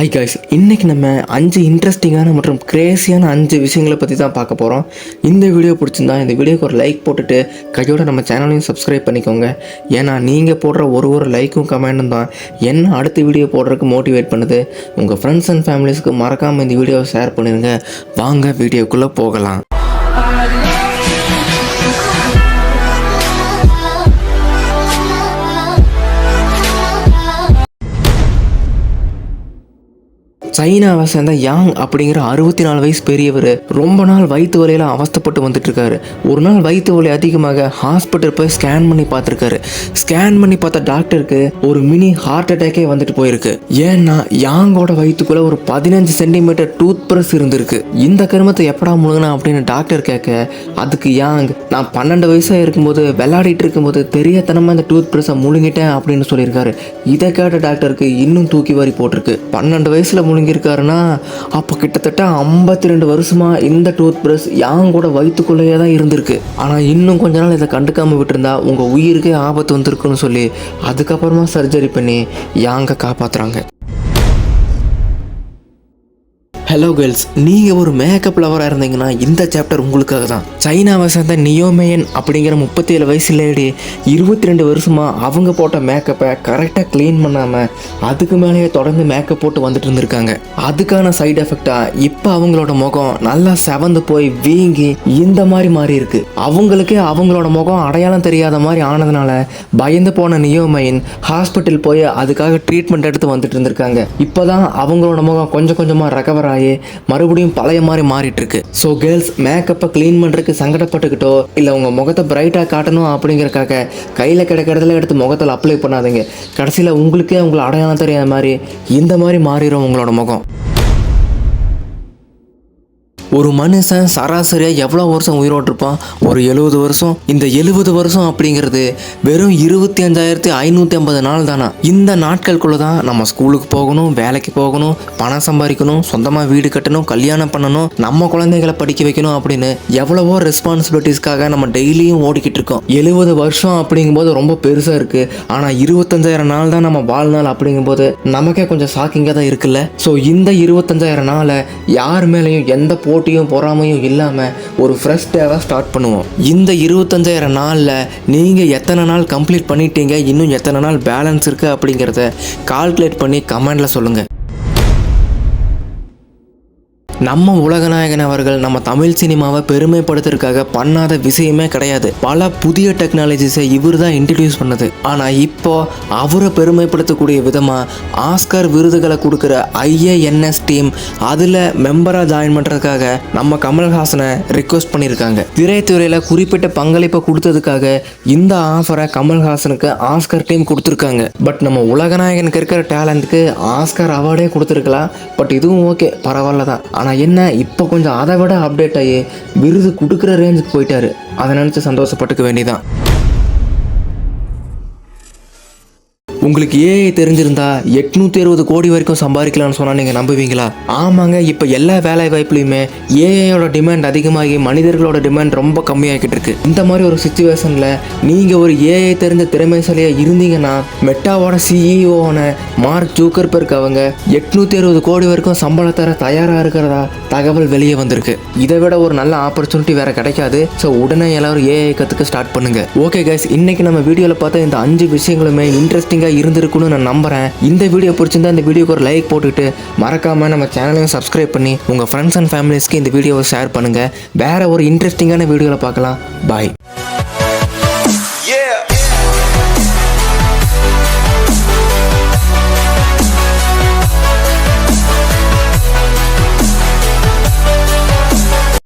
Hi guys இன்றைக்கி நம்ம அஞ்சு இன்ட்ரெஸ்டிங்கான மற்றும் கிரேசியான அஞ்சு விஷயங்களை பற்றி தான் பார்க்க போகிறோம் இந்த வீடியோ பிடிச்சிருந்தா இந்த வீடியோக்கு ஒரு லைக் போட்டுட்டு கையோட நம்ம சேனலையும் சப்ஸ்கிரைப் பண்ணிக்கோங்க. ஏன்னா நீங்கள் போடுற ஒரு ஒரு லைக்கும் கமெண்டும் தான் என்ன அடுத்த வீடியோ போடுறதுக்கு மோட்டிவேட் பண்ணுது. உங்கள் ஃப்ரெண்ட்ஸ் அண்ட் ஃபேமிலிஸ்க்கு மறக்காமல் இந்த வீடியோவை ஷேர் பண்ணிடுங்க வாங்க வீடியோக்குள்ளே போகலாம். சைனாவை சேர்ந்த யாங் அப்படிங்கிற அறுபத்தி நாலு வயசு பெரியவர் ரொம்ப நாள் வயிற்று வலியில அவஸ்தைப்பட்டு வந்துட்டு இருக்காரு ஒரு நாள் வயிற்று வலி அதிகமாக ஹாஸ்பிட்டல் போய் ஸ்கேன் பண்ணி பார்த்துருக்காரு. ஸ்கேன் பண்ணி பார்த்த டாக்டருக்கு ஒரு மினி ஹார்ட் அட்டாக்கே வந்துட்டு போயிருக்கு. ஏன்னா யாங்கோட வயிற்றுக்குள்ள ஒரு பதினஞ்சு சென்டிமீட்டர் டூத் பிரஸ் இருந்திருக்கு. இந்த கருமத்தை எப்படா முழுங்கினா அப்படின்னு டாக்டர் கேட்க அதுக்கு யாங் நான் பன்னெண்டு வயசாக இருக்கும்போது விளையாடிட்டு இருக்கும்போது தெரியாதனமா இந்த டூத் பிரஸ்ஸை முழுங்கிட்டேன் அப்படின்னு சொல்லியிருக்காரு. இதை கேட்ட டாக்டருக்கு இன்னும் தூக்கி வாரி போட்டிருக்கு. பன்னெண்டு வயசுல வாங்கியிருக்காருன்னா அப்போ கிட்டத்தட்ட ஐம்பத்தி ரெண்டு வருஷமாக இந்த டூத் ப்ரஷ் யாங் கூட வயிற்றுக்குள்ளேயே தான் இருந்திருக்கு. ஆனால் இன்னும் கொஞ்ச நாள் இதை கண்டுக்காமல் விட்டுருந்தா உங்கள் உயிருக்கே ஆபத்து வந்திருக்குன்னு சொல்லி அதுக்கப்புறமா சர்ஜரி பண்ணி யாங்க காப்பாற்றுறாங்க ஹலோ கேர்ள்ஸ் நீங்கள் ஒரு மேக்கப் லவராக இருந்தீங்கன்னா இந்த சாப்டர் உங்களுக்காக தான். சைனாவை சேர்ந்த நியோமேயன் அப்படிங்கிற முப்பத்தி ஏழு வயசு லேடி இருபத்தி ரெண்டு வருஷமாக அவங்க போட்ட மேக்கப்பை கரெக்டாக க்ளீன் பண்ணாமல் அதுக்கு மேலேயே தொடர்ந்து மேக்கப் போட்டு வந்துட்டு இருந்திருக்காங்க. அதுக்கான சைடு எஃபெக்டாக இப்போ அவங்களோட முகம் நல்லா செவந்து போய் வீங்கி இந்த மாதிரி மாறி இருக்கு. அவங்களுக்கே அவங்களோட முகம் அடையாளம் தெரியாத மாதிரி ஆனதுனால பயந்து போன நியோமேயன் ஹாஸ்பிட்டல் போய் அதுக்காக ட்ரீட்மெண்ட் எடுத்து வந்துட்டு இருந்திருக்காங்க. இப்போதான் அவங்களோட முகம் கொஞ்சம் கொஞ்சமாக ரெக்கவர் ஆகி மறுபடியும் பழைய மாதிரி மாறிட்டு இருக்கு ஸோ கேர்ள்ஸ் மேக்கப்பை க்ளீன் பண்ணுறதுக்கு சங்கடப்பட்டுக்கிட்டோ இல்லை உங்கள் முகத்தை பிரைட்டாக காட்டணும் அப்படிங்கிறக்காக கையில் கிடைக்கிறதுல எடுத்து முகத்தில் அப்ளை பண்ணாதீங்க. கடைசியில் உங்களுக்கே உங்களை அடையாளம் தெரியாத மாதிரி இந்த மாதிரி மாறிடும் உங்களோட முகம். ஒரு மனுஷன் சராசரியாக எவ்வளோ வருஷம் உயிரோட்டிருப்பான் ஒரு எழுபது வருஷம். இந்த எழுபது வருஷம் அப்படிங்கிறது வெறும் இருபத்தி அஞ்சாயிரத்தி ஐநூற்றி ஐம்பது நாள் தானா? இந்த நாட்களுக்குள்ள தான் நம்ம ஸ்கூலுக்கு போகணும் வேலைக்கு போகணும் பணம் சம்பாதிக்கணும் சொந்தமாக வீடு கட்டணும் கல்யாணம் பண்ணணும் நம்ம குழந்தைகளை படிக்க வைக்கணும் அப்படின்னு எவ்வளவோ ரெஸ்பான்சிபிலிட்டிஸ்க்காக நம்ம டெய்லியும் ஓடிக்கிட்டு இருக்கோம். எழுபது வருஷம் அப்படிங்கும்போது ரொம்ப பெருசாக இருக்குது ஆனால் இருபத்தஞ்சாயிரம் நாள் தான் நம்ம வாழ்நாள் அப்படிங்கும்போது நமக்கே கொஞ்சம் ஷாக்கிங்காக தான் இருக்குல்ல. ஸோ இந்த இருபத்தஞ்சாயிரம் நாளை யார் மேலேயும் எந்த போட்டியும் பொறாமையும் இல்லாமல் ஒரு ஃப்ரெஷ் டேவாக ஸ்டார்ட் பண்ணுவோம். இந்த இருபத்தஞ்சாயிரம் நாளில் நீங்கள் எத்தனை நாள் கம்ப்ளீட் பண்ணிட்டீங்க? இன்னும் எத்தனை நாள் பேலன்ஸ் இருக்குது அப்படிங்கிறத கால்குலேட் பண்ணி கமெண்டில் சொல்லுங்கள் நம்ம உலகநாயகன் அவர்கள் நம்ம தமிழ் சினிமாவை பெருமைப்படுத்துறதுக்காக பண்ணாத விஷயமே கிடையாது. பல புதிய டெக்னாலஜிஸை இவர் தான் இன்ட்ரடியூஸ் பண்ணது. ஆனால் இப்போ அவரை பெருமைப்படுத்தக்கூடிய விதமாக ஆஸ்கர் விருதுகளை கொடுக்குற ஐஏஎன்எஸ் டீம் அதில் மெம்பராக ஜாயின் பண்ணுறதுக்காக நம்ம கமல்ஹாசனை ரிக்வஸ்ட் பண்ணியிருக்காங்க. திரைத்துறையில் குறிப்பிட்ட பங்களிப்பை கொடுத்ததுக்காக இந்த ஆஃபரை கமல்ஹாசனுக்கு ஆஸ்கர் டீம் கொடுத்துருக்காங்க. பட் நம்ம உலகநாயகனுக்கு இருக்கிற டேலண்ட்டுக்கு ஆஸ்கர் அவார்டே கொடுத்துருக்கலாம். பட் இதுவும் ஓகே பரவாயில்ல தான் ஆனால் என்ன இப்போ கொஞ்சம் அதை விட அப்டேட் ஆகி விருது கொடுக்குற ரேஞ்சுக்கு போயிட்டாரு. அதை நினச்சி சந்தோஷப்பட்டுக்க வேண்டியதான் உங்களுக்கு ஏஐ தெரிஞ்சிருந்தா எட்நூத்தி அறுபது கோடி வரைக்கும் சம்பாதிக்கலாம்னு சொன்னா நீங்க நம்புவீங்களா? ஆமாங்க இப்போ எல்லா வேலை வாய்ப்புலையுமே ஏஐயோட டிமாண்ட் அதிகமாகி மனிதர்களோட டிமாண்ட் ரொம்ப கம்மியாகிட்டு இருக்கு. இந்த மாதிரி ஒரு சுச்சுவேஷன்ல நீங்க ஒரு ஏஐ தெரிஞ்ச திறமைசாலியா இருந்தீங்கன்னா மெட்டாவோட சிஇஓன மார்க் ஜூக்கர்பர்க் அவங்க எட்நூத்தி அறுபது கோடி வரைக்கும் சம்பளம் தர தயாரா இருக்கிறதா தகவல் வெளியே வந்திருக்கு. இதை விட ஒரு நல்ல ஆப்பர்ச்சுனிட்டி வேற கிடைக்காது. ஸோ உடனே எல்லாரும் ஏஐ கற்றுக்க ஸ்டார்ட் பண்ணுங்க. ஓகே கைஸ் இன்னைக்கு நம்ம வீடியோவில் பார்த்த இந்த அஞ்சு விஷயங்களுமே இன்ட்ரெஸ்டிங்காக இருந்திருக்குன்னு நான் நம்புகிறேன் இந்த வீடியோ பிடிச்சிருந்தா இந்த வீடியோக்கு ஒரு லைக் போட்டுட்டு மறக்காமல் நம்ம சேனலையும் சப்ஸ்கிரைப் பண்ணி உங்கள் ஃப்ரெண்ட்ஸ் அண்ட் ஃபேமிலிஸ்க்கு இந்த வீடியோவை ஷேர் பண்ணுங்க. வேறு ஒரு இன்ட்ரெஸ்டிங்கான வீடியோவில் பார்க்கலாம். பாய்